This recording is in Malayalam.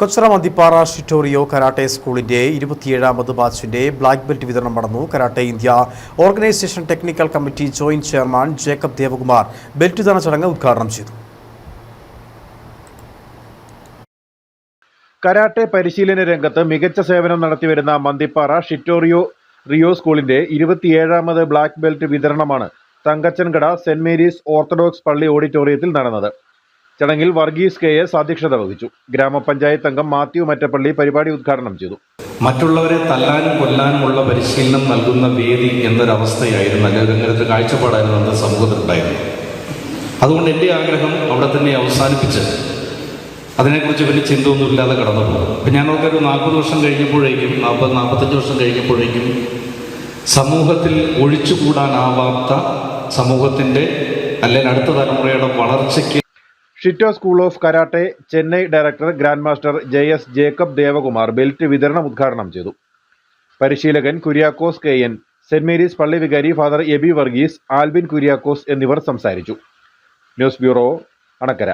കൊച്ചറ മന്തിപ്പാറ ഷിറ്റോറിയോ കരാട്ടെ സ്കൂളിന്റെ ഇരുപത്തിയേഴാമത് ബാച്ചിന്റെ ബ്ലാക്ക് ബെൽറ്റ് വിതരണം നടന്നു. Karate India organisation technical committee joint chairman Jacob Devakumar belt വിതരണ ചടങ്ങ് ഉദ്ഘാടനം ചെയ്തു. കരാട്ടെ പരിശീലന രംഗത്ത് മികച്ച സേവനം നടത്തിവരുന്ന മന്തിപ്പാറ ഷിറ്റോറിയോ റിയോ സ്കൂളിന്റെ ഇരുപത്തിയേഴാമത് ബ്ലാക്ക് ബെൽറ്റ് വിതരണമാണ് തങ്കച്ചൻകട സെന്റ് മേരീസ് ഓർത്തഡോക്സ് പള്ളി ഓഡിറ്റോറിയത്തിൽ നടന്നത്. ചടങ്ങിൽ വർഗീസ് കെ എസ് അധ്യക്ഷത വഹിച്ചു. ഗ്രാമപഞ്ചായത്ത് അംഗം മാത്യു മറ്റപ്പള്ളി പരിപാടി ഉദ്ഘാടനം ചെയ്തു. മറ്റുള്ളവരെ തല്ലാനും കൊല്ലാനുമുള്ള പരിശീലനം നൽകുന്ന വേദി എന്നൊരവസ്ഥയായിരുന്നു. അല്ലെങ്കിൽ അങ്ങനത്തെ കാഴ്ചപ്പാടായിരുന്നു അന്ന് സമൂഹത്തിലുണ്ടായിരുന്നു അതുകൊണ്ട് എന്റെ ആഗ്രഹം അവിടെ തന്നെ അവസാനിപ്പിച്ച് അതിനെക്കുറിച്ച് വലിയ ചിന്തയൊന്നുമില്ലാതെ കടന്നു പോകും അപ്പം ഞാൻ ഒരു നാൽപ്പത് വർഷം കഴിഞ്ഞപ്പോഴേക്കും നാൽപ്പത് നാൽപ്പത്തഞ്ച് വർഷം കഴിഞ്ഞപ്പോഴേക്കും സമൂഹത്തിൽ ഒഴിച്ചുകൂടാനാവാത്ത സമൂഹത്തിന്റെ അല്ലെങ്കിൽ അടുത്ത തലമുറയുടെ വളർച്ചയ്ക്ക് Shito school of karate Chennai director grand master J S Jacob Devakumar belt വിതരണം ഉദ്ഘാടനം ചെയ്തു. പരിശീലകൻ Kuriakose K N saint Mary's പള്ളി വികാരി ഫാദർ എബി വർഗീസ് ആൽബിൻ കുര്യാക്കോസ് എന്നിവർ സംസാരിച്ചു. News bureau Anakkara.